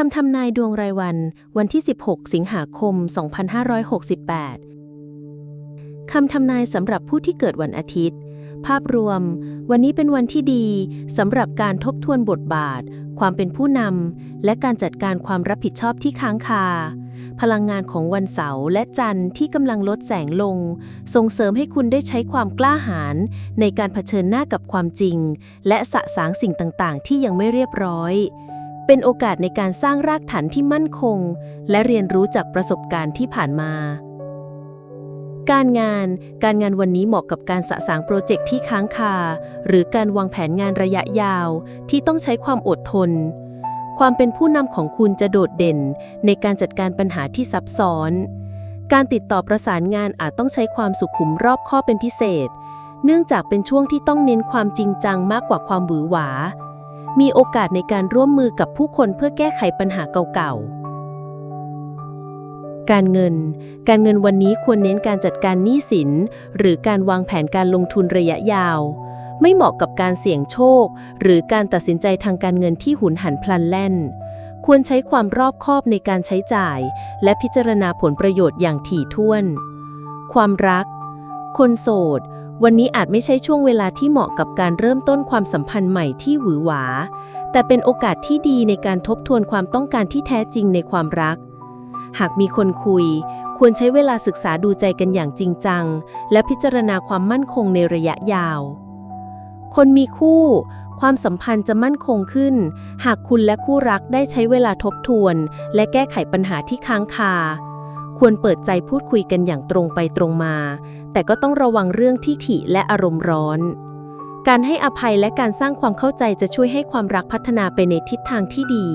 คำทำนายดวงรายวัน วันที่ 16 สิงหาคม 2568 คำทำนายสำหรับผู้ที่เกิดวันอาทิตย์ ภาพรวม วันนี้เป็นวันที่ดีสำหรับการทบทวนบทบาท ความเป็นผู้นำและการจัดการความรับผิดชอบที่ค้างคา พลังงานของวันเสาร์และจันทร์ที่กำลังลดแสงลง ส่งเสริมให้คุณได้ใช้ความกล้าหาญในการเผชิญหน้ากับความจริง และสะสางสิ่งต่างๆ ที่ยังไม่เรียบร้อย เป็นโอกาสในการสร้างรากฐานที่มั่นคง และเรียนรู้จากประสบการณ์ที่ผ่านมา การงาน การงานวันนี้เหมาะกับการสะสางโปรเจกต์ที่ค้างคา หรือการวางแผนงานระยะยาวที่ต้องใช้ความอดทน ความเป็นผู้นำของคุณจะโดดเด่น ในการจัดการปัญหาที่ซับซ้อน การติดต่อประสานงานอาจต้องใช้ความสุขุมรอบคอบเป็นพิเศษ เนื่องจากเป็นช่วงที่ต้องเน้นความจริงจังมากกว่าความหวือหวา มีโอกาสในการร่วมมือกับผู้คนเพื่อแก้ไขปัญหาเก่าๆ การเงิน การเงินวันนี้ควรเน้นการจัดการหนี้สิน หรือการวางแผนการลงทุนระยะยาว ไม่เหมาะกับการเสี่ยงโชค หรือการตัดสินใจทางการเงินที่หุนหันพลันแล่น ควรใช้ความรอบคอบในการใช้จ่าย และพิจารณาผลประโยชน์อย่างถี่ถ้วน ความรัก คนโสด วันนี้อาจไม่ใช่ช่วงเวลาที่เหมาะกับการเริ่มต้นความสัมพันธ์ใหม่ที่หวือหวา แต่เป็นโอกาสที่ดีในการทบทวนความต้องการที่แท้จริงในความรัก หากมีคนคุย ควรใช้เวลาศึกษาดูใจกันอย่างจริงจัง และพิจารณาความมั่นคงในระยะยาว คนมีคู่ ความสัมพันธ์จะมั่นคงขึ้น หากคุณและคู่รักได้ใช้เวลาทบทวน และแก้ไขปัญหาที่ค้างคา ควรเปิดใจพูดคุยกันอย่างตรงไปตรงมา แต่ก็ต้องระวังเรื่องที่ถี่และอารมณ์ร้อน การให้อภัยและการสร้างความเข้าใจจะช่วยให้ความรักพัฒนาไปในทิศทางที่ดี